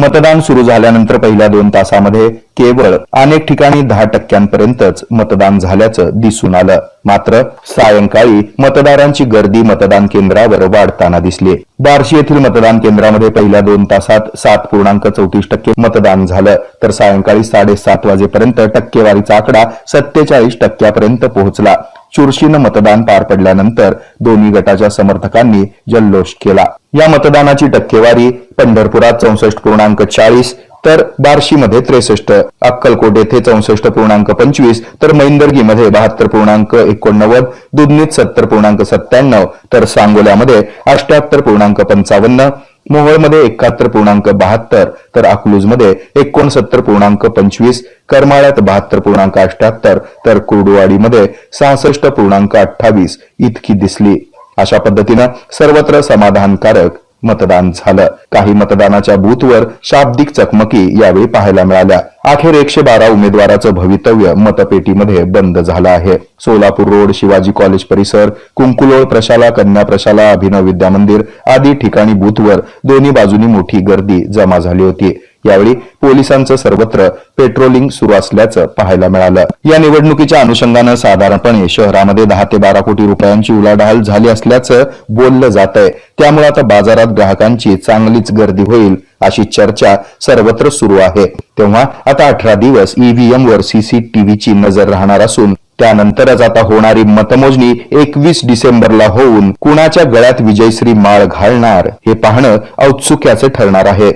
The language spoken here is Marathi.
मतदान सुरू झाल्यानंतर पहिल्या दोन तासामध्ये केवळ अनेक ठिकाणी दहा टक्क्यांपर्यंतच मतदान झाल्याचं दिसून आलं. मात्र सायंकाळी मतदारांची गर्दी मतदान केंद्रावर वाढताना दिसली. बार्शी येथील मतदान केंद्रामध्ये पहिल्या दोन तासात सात पूर्णांक चौतीस टक्के मतदान झालं. तर सायंकाळी साडेसात वाजेपर्यंत टक्केवारीचा आकडा सत्तेचाळीस टक्क्यापर्यंत पोहोचला. चुरशीनं मतदान पार पडल्यानंतर दोन्ही गटाच्या समर्थकांनी जल्लोष केला. या मतदानाची टक्केवारी पंढरपुरात चौसष्ट पूर्णांक चाळीस तर बार्शीमध्ये त्रेसष्ट अक्कलकोट येथे चौसष्ट पूर्णांक पंचवीस तर मैंदर्गीमध्ये बहात्तर पूर्णांक एकोणनव्वद दुधनीत सत्तर पूर्णांक सत्त्याण्णव तर सांगोल्यामध्ये अष्ट्याहत्तर पूर्णांक पंचावन्न मोहोळमध्ये एकाहत्तर पूर्णांक बहात्तर तर अकलूजमध्ये एकोणसत्तर पूर्णांक पंचवीस करमाळ्यात बहात्तर पूर्णांक अष्ट्याहत्तर तर कुर्डुवाडीमध्ये सहासष्ट पूर्णांक अठ्ठावीस इतकी दिसली. अशा पद्धतीनं सर्वत्र समाधानकारक मतदान झालं. काही मतदानाच्या बूथवर शाब्दिक चकमकी यावेळी पाहायला मिळाल्या. अखेर एकशे बारा उमेदवाराचं भवितव्य मतपेटीमध्ये बंद झालं आहे. सोलापूर रोड शिवाजी कॉलेज परिसर कुंकुलोळ प्रशाला कन्या प्रशाला अभिनव विद्या मंदिर आदी ठिकाणी बूथवर दोन्ही बाजूनी मोठी गर्दी जमा झाली होती. यावेळी पोलिसांचं सर्वत्र पेट्रोलिंग सुरू असल्याचं पाहायला मिळालं. या निवडणुकीच्या अनुषंगानं साधारणपणे शहरामध्ये दहा ते बारा कोटी रुपयांची उलाढाल झाली असल्याचं बोललं जात आहे त्यामुळे आता बाजारात ग्राहकांची चांगलीच गर्दी होईल अशी चर्चा सर्वत्र सुरू आहे. तेव्हा आता अठरा दिवस ईव्हीएम वर सीसीटीव्हीची नजर राहणार असून त्यानंतरच आता होणारी मतमोजणी एकवीस डिसेंबरला होऊन कुणाच्या गळ्यात विजयश्री माळ घालणार हे पाहणं औत्सुक्याचे ठरणार आहे.